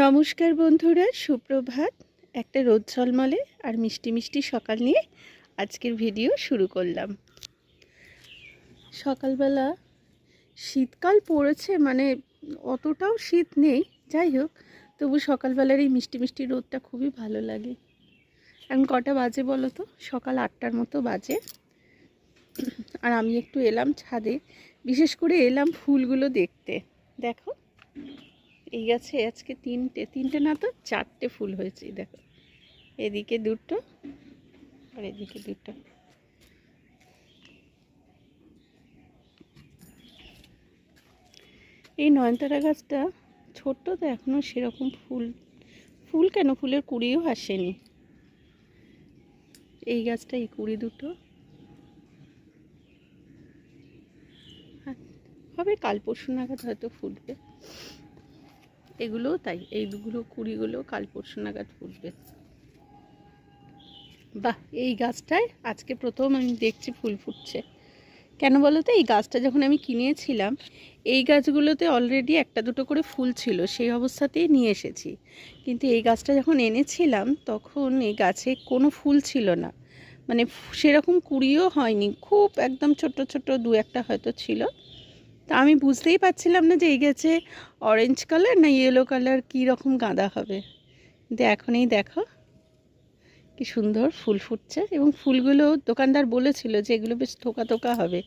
নমস্কার বন্ধুরা, সুপ্রভাত। একটা রোদ ঝলমলে আর মিষ্টি মিষ্টি সকাল নিয়ে আজকের ভিডিও শুরু করলাম। সকালবেলা শীতকাল পড়েছে মানে অতটাও শীত নেই। যাই হোক, তবু সকালবেলার এই মিষ্টি মিষ্টি রোদটা খুবই ভালো লাগে। এখন কটা বাজে বলো তো? সকাল আটটার মতো বাজে। আর আমি একটু এলাম ছাদে, বিশেষ করে এলাম ফুলগুলো দেখতে। দেখো। এই গাছে আজকে তিনটে তিনটে না তো? চারটে ফুল হয়েছে দেখো। এদিকে দুটো, আর এদিকে দুটো। এই নয়নতারা গাছটা ছোট্ট তো এখনও সেরকম ফুল ফুল কেন? ফুলের কুড়িও আসেনি। এই গাছটা, এই কুড়ি দুটো। হবে কাল পরশু নাগাদ হয়তো ফুটবে। এগুলোও তাই এইগুলো কুড়িগুলো কাল পরশু নাগাদ ফুটবে বাহ, এই গাছটায় আজকে প্রথম আমি দেখছি ফুল ফুটছে। কেন বলো তো এই গাছটা যখন আমি কিনেছিলাম, এই গাছগুলোতে অলরেডি একটা দুটো করে ফুল ছিল, সেই অবস্থাতেই নিয়ে এসেছি। কিন্তু এই গাছটা যখন এনেছিলাম, তখন এই গাছে কোনো ফুল ছিল না। মানে সেরকম কুড়িও হয়নি, খুব একদম ছোট ছোট দু একটা হয়তো ছিল। তা আমি বুঝতেই পারছিলাম না যে এই গেছে অরেঞ্জ কালার না ইয়েলো কালার কী রকম গাঁদা হবে। কিন্তু এখনই দেখো কি সুন্দর ফুল ফুটছে এবং ফুলগুলো দোকানদার বলেছিল যে এগুলো বেশ থোকা থোকা হবে।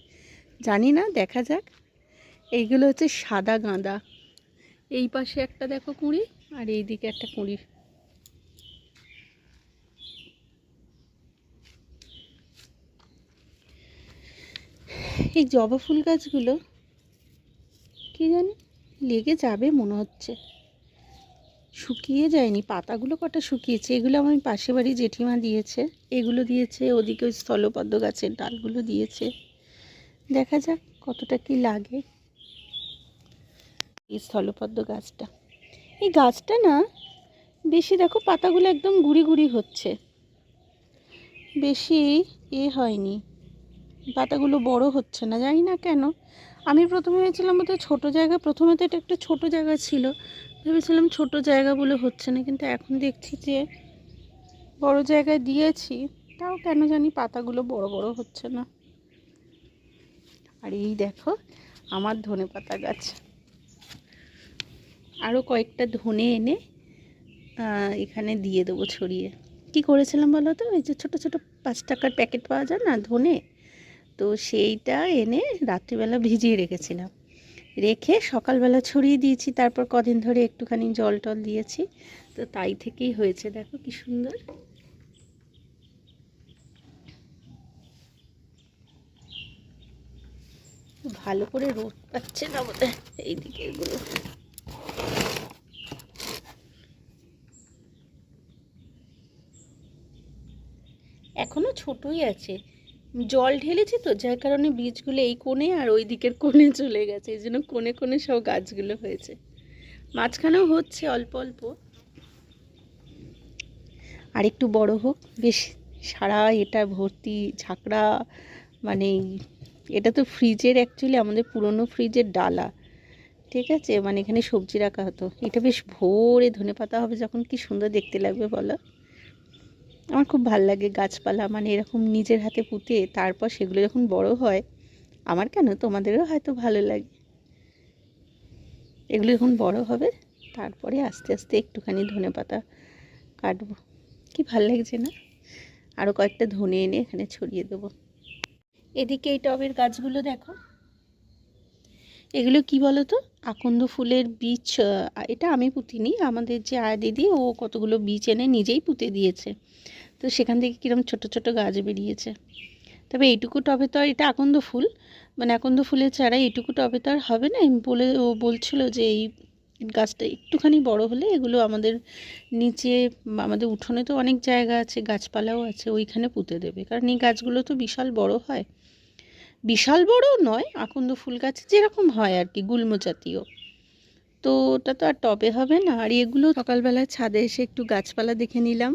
জানি না, দেখা যাক। এইগুলো হচ্ছে সাদা গাঁদা। এই পাশে একটা দেখো কুঁড়ি আর এই দিকে একটা কুঁড়ি। এই জবা ফুল গাছগুলো লেগে যাবে মনে হচ্ছে। শুকিয়ে যায়নি, পাতাগুলো কটা শুকিয়েছে? এগুলো আমার পাশে বাড়ি জেঠিমা দিয়েছে। এগুলো দিয়েছে, ওদিকে ওই স্থলপদ্ম গাছের ডালগুলো দিয়েছে। দেখা যাক কতটা কি লাগে এই স্থলপদ্ম গাছটা। এই গাছটা না, বেশি দেখো পাতাগুলো একদম গুড়ি গুড়ি হচ্ছে। বেশি এ হয়নি, পাতাগুলো বড় হচ্ছে না, জানি না কেন। আমি প্রথমে ভেবেছিলাম বোধহয় ছোটো জায়গা, প্রথমে তো এটা একটা ছোটো জায়গা ছিল। ভেবেছিলাম ছোটো জায়গা বলে হচ্ছে না, কিন্তু এখন দেখছি যে বড় জায়গায় দিয়েছি, তাও কেন জানি পাতাগুলো বড় বড় হচ্ছে না। আর এই দেখো, আমার ধনে পাতা গাছ। আরও কয়েকটা ধনে এনে এখানে দিয়ে দেবো ছড়িয়ে। কি করেছিলাম বলো তো? এই যে ছোটো ছোটো পাঁচ টাকার প্যাকেট পাওয়া যায় না, ধনে? তো সেইটা এনে রাত্রিবেলা ভিজিয়ে রেখেছিলাম। রেখে সকালবেলা ছড়িয়ে দিয়েছি, তারপর কদিন ধরে একটুখানি জল টল দিয়েছি। তো তাই থেকেই হয়েছে, দেখো কি সুন্দর। ভালো করে রোদ পাচ্ছে না বোধ এইদিকে এগুলো। এখনও ছোটই আছে। জল ঢেলেছি তো, যার কারণে বীজগুলো এই কোণে আর ওই দিকের কোণে চলে গেছে, এই জন্য কোণে কোণে সব গাছগুলো হয়েছে। মাঝখানেও হচ্ছে অল্প অল্প। আর একটু বড় হোক, বেশ সারা এটা ভর্তি ঝাঁকড়া মানে এটা তো ফ্রিজের অ্যাকচুয়ালি আমাদের পুরনো ফ্রিজের ডালা, ঠিক আছে? মানে এখানে সবজি রাখা হতো। এটা বেশ ভোরে ধনে পাতা হবে যখন, কি সুন্দর দেখতে লাগবে বলো? আমার খুব ভালো লাগে গাছপালা মানে এরকম নিজের হাতে পুঁতে তারপর সেগুলো যখন বড় হয়, আমার কেন? তোমাদেরও হয়তো ভালো লাগে। এগুলো যখন বড় হবে, তারপরে আস্তে আস্তে একটুখানি ধনে পাতা কাটবো। কি ভালো লাগছে না? আরও কয়েকটা ধনে এনে এখানে ছড়িয়ে দেবো। এদিকে এই টবের গাছগুলো দেখো। এগুলো কি বলো তো আকন্দ ফুলের বীজ এটা আমি পুঁতিনি। আমাদের যে আয়া দিদি, ও কতগুলো বীজ এনে নিজেই পুঁতে দিয়েছে। তো সেখান থেকে কীরকম ছোট ছোট গাছ বেরিয়েছে। তবে এইটুকু টবে তো আর এটা আকন্দ ফুল। মানে আকন্দ ফুলের চারা এইটুকু টবে তো আর হবে না। বলে, ও বলছিল যে এই গাছটা একটুখানি বড় হলে এগুলো আমাদের নিচে, আমাদের উঠোনে তো অনেক জায়গা আছে, গাছপালাও আছে, ওইখানে পুঁতে দেবে। কারণ এই গাছগুলো তো বিশাল বড় হয়। বিশাল বড় নয়, আকন্দ ফুল গাছ যেরকম হয় আর কি, গুল্ম জাতীয়। তো ওটা তো আর টবে হবে না। আর এগুলো সকালবেলা ছাদে এসে একটু গাছপালা দেখে নিলাম।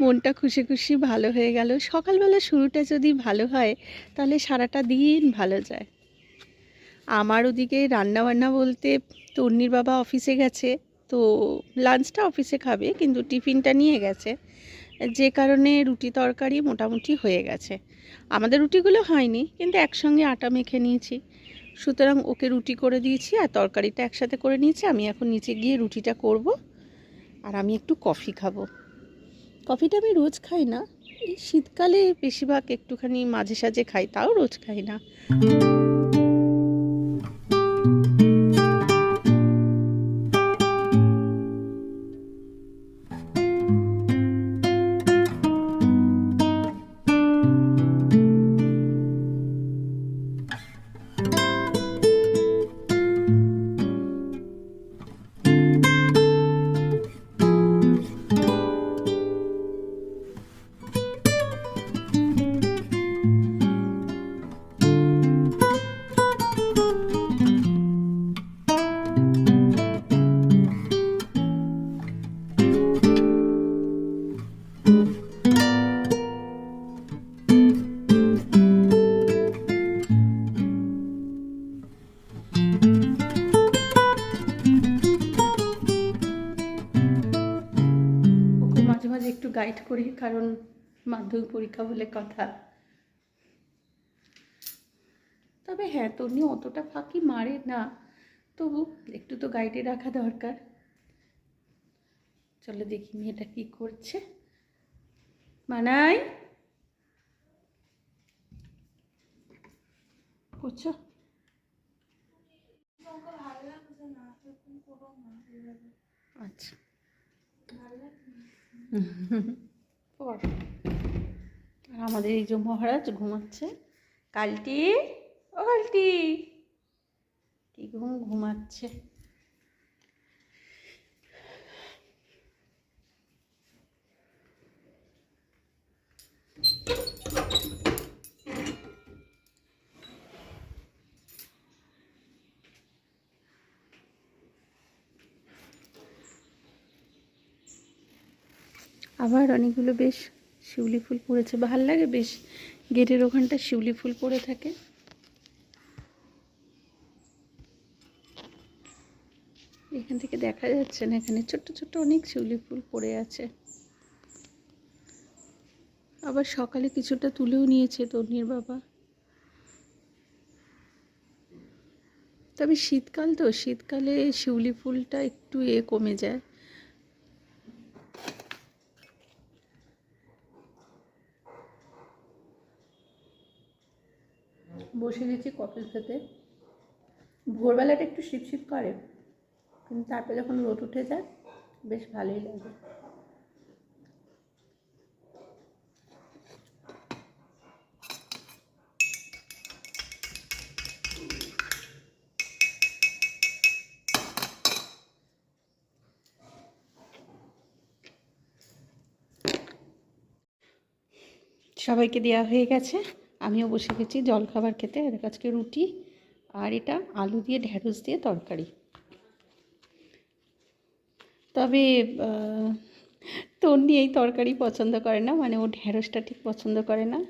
মনটা খুশি খুশি ভালো হয়ে গেল। সকালবেলা শুরুটা যদি ভালো হয়, তাহলে সারাটা দিন ভালো যায়। আমার ওদিকে রান্না বান্না বলতে তন্নির বাবা অফিসে গেছে, তো লাঞ্চটা অফিসে খাবে, কিন্তু টিফিনটা নিয়ে গেছে। যে কারণে রুটি তরকারি মোটামুটি হয়ে গেছে। আমাদের রুটিগুলো হয়নি, কিন্তু একসঙ্গে আটা মেখে নিয়েছি। সুতরাং ওকে রুটি করে দিয়েছি আর তরকারিটা একসাথে করে নিয়েছি। আমি এখন নিচে গিয়ে রুটিটা করব আর আমি একটু কফি খাব। কফিটা আমি রোজ খাই না। শীতকালে বেশিরভাগ একটুখানি মাঝে সাঝে খাই, তাও রোজ খাই না। গাইড করি, কারণ মাধ্যমিক পরীক্ষা বলে কথা। তবে হ্যাঁ তনি অতটা ফাঁকি মারে না, তবু একটু তো গাইডে রাখা দরকার। চলো দেখি মেয়েটা কি করছে। মানাই? করছ? আচ্ছা। আর আমাদের এই যে মহারাজ ঘুমাচ্ছে। কালটি ও কালটি। কি ঘুম ঘুমাচ্ছে। আবার অনেকগুলো বেশ শিউলি ফুল পড়েছে ভালো লাগে বেশ গেটের ওখানটা শিউলি ফুল পড়ে থাকে। এখান থেকে দেখা যাচ্ছে না, এখানে ছোট্ট ছোট্ট অনেক শিউলি ফুল পড়ে আছে। আবার সকালে কিছুটা তুলেও নিয়েছে তন্নির বাবা। তবে শীতকাল তো, শীতকালে শিউলি ফুলটা একটু এ কমে যায়। বসে গেছি কফি খেতে। ভোরবেলাটা একটু শীত করে, কিন্তু তারপরে যখন রোদ উঠে যায়, বেশ ভালোই লাগে। সবাইকে দেওয়া হয়ে গেছে। আমিও বসে গেছি জলখাবার খেতে, আর আজকে রুটি আর এটা আলু দিয়ে ঢ্যাঁড়স দিয়ে তরকারি। তবে তন্নি এই তরকারি পছন্দ করে না মানে ও ঢ্যাঁড়সটা ঠিক পছন্দ করে না।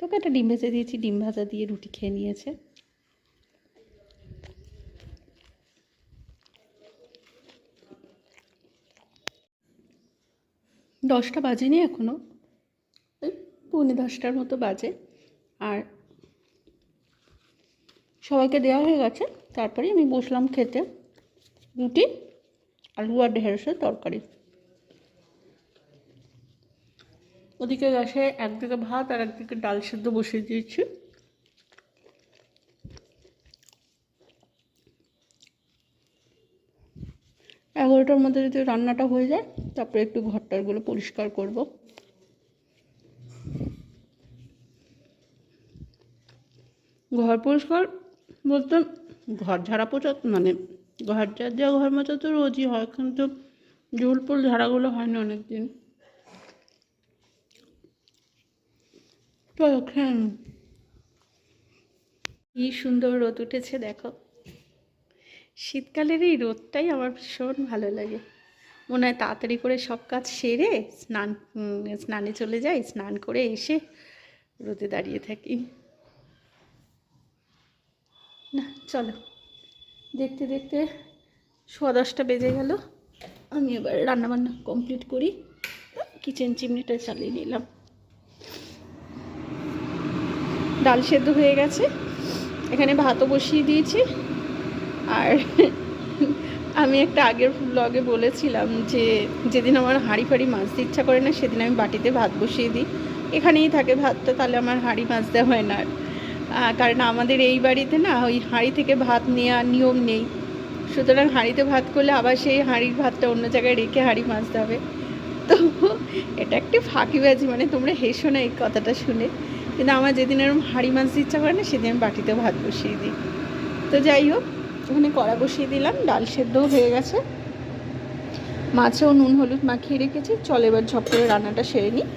তোকে একটা ডিম ভেজে দিয়েছি, ডিম ভাজা দিয়ে রুটি খেয়ে নিয়েছে। দশটা বাজেনি এখনও পৌনে দশটার মতো বাজে। আর সবাইকে দেওয়া হয়ে গেছে। তারপরে আমি বসলাম খেতে। রুটি, আলু আর ঢেঁড়সের তরকারি। ওদিকে গ্যাসে একদিকে ভাত আর একদিকে ডাল সেদ্ধ বসিয়ে দিয়েছি। এগারোটার মধ্যে যদি রান্নাটা হয়ে যায়, তারপরে একটু ঘরটারগুলো পরিষ্কার করব। ঘর পরিষ্কার বলতে ঘর ঝাড়া পোছা মানে ঘর ঝাড় দেওয়া, ঘর মোছা তো রোজই হয়, কিন্তু ঝুলপুল ঝাড়াগুলো হয় না অনেক দিন নিই। কি সুন্দর রোদ উঠেছে, দেখো। শীতকালের এই রোদটাই আমার ভীষণ ভালো লাগে। মনে হয় তাড়াতাড়ি করে সব কাজ সেরে স্নান স্নানে চলে যাই, স্নান করে এসে রোদে দাঁড়িয়ে থাকি। না, চলো। দেখতে দেখতে সোয়া দশটা বেজে গেল। আমি এবার রান্নাবান্না কমপ্লিট করি। কিচেন চিমনিটা চালিয়ে নিলাম। ডাল সেদ্ধ হয়ে গেছে। এখানে ভাতও বসিয়ে দিয়েছি। আর আমি একটা আগের ব্লগে বলেছিলাম যে, যেদিন আমার হাঁড়ি ফাড়ি মাজতে ইচ্ছা করে না, সেদিন আমি বাটিতে ভাত বসিয়ে দিই। এখানেই থাকে ভাতটা, তাহলে আমার হাঁড়ি মাজতে হয় না আর। কারণ আমাদের এই বাড়িতে না ওই হাঁড়ি থেকে ভাত নেওয়ার নিয়ম নেই। সুতরাং হাঁড়িতে ভাত করলে আবার সেই হাঁড়ির ভাতটা অন্য জায়গায় রেখে হাঁড়ি মাজতে হবে। তো এটা একটি ফাঁকিবাজি মানে তোমরা হেসো না এই কথাটা শুনে। কিন্তু আমার যেদিন এরকম হাঁড়ি মাজতে ইচ্ছা করে না, সেদিন আমি বাটিতে ভাত বসিয়ে দিই। তো যাই হোক, ওখানে কড়া বসিয়ে দিলাম, ডাল সেদ্ধও হয়ে গেছে। মাছেও নুন হলুদ মাখিয়ে রেখেছি। চল এবার ঝপ করে রান্নাটা সেরে নিই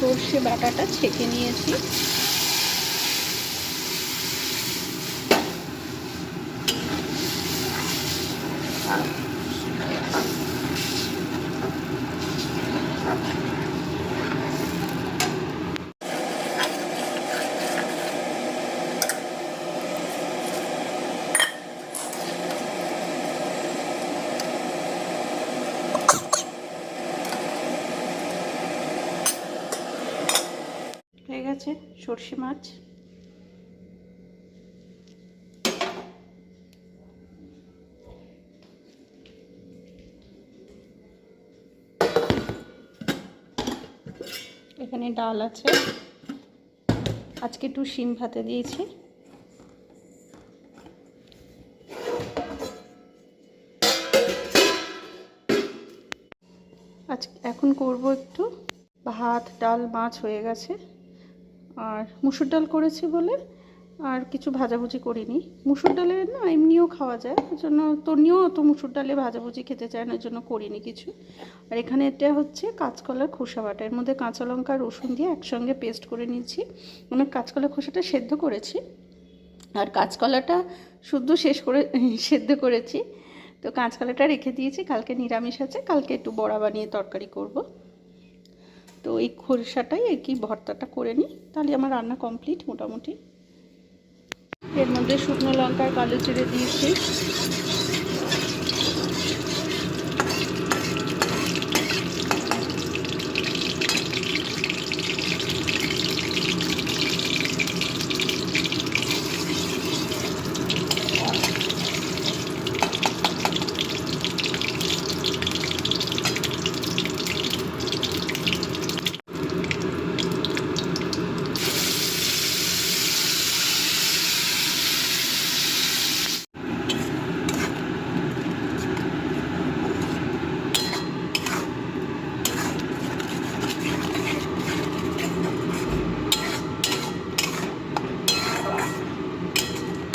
সর্ষে বাটাটা ছেঁকে নিয়েছি। হয়ে গেছে সর্ষে মাছ। এখানে ডাল আছে। আজকে একটু শিম ভাতে দিয়েছি। আজ এখন করব একটু ভাত, ডাল, মাছ হয়ে গেছে। আর মুসুর ডাল করেছি বলে আর কিছু ভাজাভুজি করিনি। মুসুর ডালে না এমনিও খাওয়া যায় ওই জন্য তনিও অত মুসুর ডালে ভাজাভুজি খেতে চায় না ওই জন্য করিনি কিছু। আর এখানে এটা হচ্ছে কাঁচকলার খোসা বাটা, এর মধ্যে কাঁচা লঙ্কা, রসুন দিয়ে একসঙ্গে পেস্ট করে নিয়েছি মানে কাঁচকলা খোসাটা সেদ্ধ করেছি। আর কাঁচকলাটা শুদ্ধ শেষ করে সেদ্ধ করেছি। তো কাঁচকলাটা রেখে দিয়েছি, কালকে নিরামিষ আছে, কালকে একটু বড়া বানিয়ে তরকারি করব। তো এই খোরসাটাই আর কি ভর্তাটা করে নিই। তাহলে আমার রান্না কমপ্লিট মোটামুটি। এর মধ্যে শুকনো লঙ্কার কালো চিড়ে দিয়েছি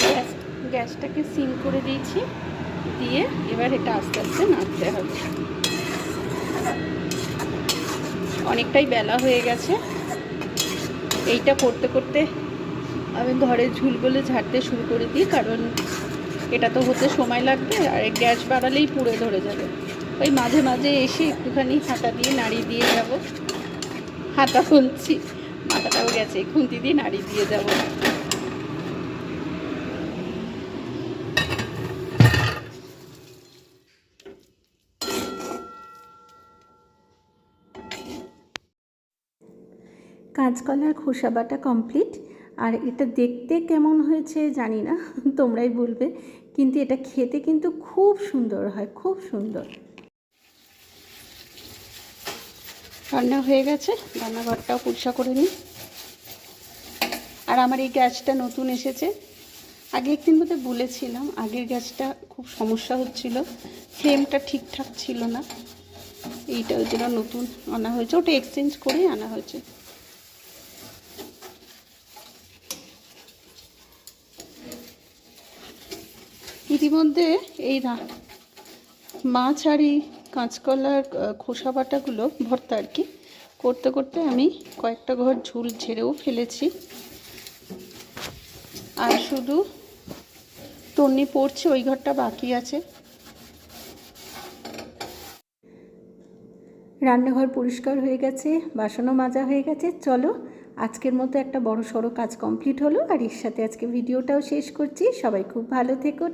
গ্যাস গ্যাসটাকে সিম করে দিয়েছি দিয়ে এবার এটা আস্তে আস্তে নাড়তে হবে। অনেকটাই বেলা হয়ে গেছে। এইটা করতে করতে আমি ঘরের ঝুলগুলো ঝাড়তে শুরু করে দিই, কারণ এটা তো হতে সময় লাগবে আর গ্যাস বাড়ালেই পুড়ে ধরে যাবে। ওই মাঝে মাঝে এসে একটুখানি হাতা দিয়ে নাড়িয়ে দিয়ে যাব। হাতা বলছি, মাথাটাও গেছে, খুন্তি দিয়ে নাড়িয়ে দিয়ে যাব। কাঁচকলার খোসা কমপ্লিট আর এটা দেখতে কেমন হয়েছে জানি না, তোমরাই বলবে। কিন্তু এটা খেতে কিন্তু খুব সুন্দর হয়, খুব সুন্দর। রান্না হয়ে গেছে, রান্নাঘরটাও পরিষ্কার করে নিই। আর আমার এই গ্যাসটা নতুন এসেছে। আগে একদিন বোধহয় বলেছিলাম, আগের গ্যাসটা খুব সমস্যা হচ্ছিল, ফ্লেমটা ঠিকঠাক ছিল না। এইটা ওই জন্য নতুন আনা হয়েছে, ওটা এক্সচেঞ্জ করেই আনা হয়েছে। ইতিমধ্যে এই মাছ আর এই কাঁচকলার খোসা বাটাগুলো ভর্তা আর কি করতে করতে আমি কয়েকটা ঘর ঝুল ঝেড়েও ফেলেছি। আর শুধু তন্নি পড়ছে, ওই ঘরটা বাকি আছে। রান্নাঘর পরিষ্কার হয়ে গেছে, বাসনও মাজা হয়ে গেছে। চলো, আজকের মতো একটা বড় সড়ো কাজ কমপ্লিট হলো। আর এর সাথে আজকে ভিডিওটাও শেষ করছি। সবাই খুব ভালো থেকো।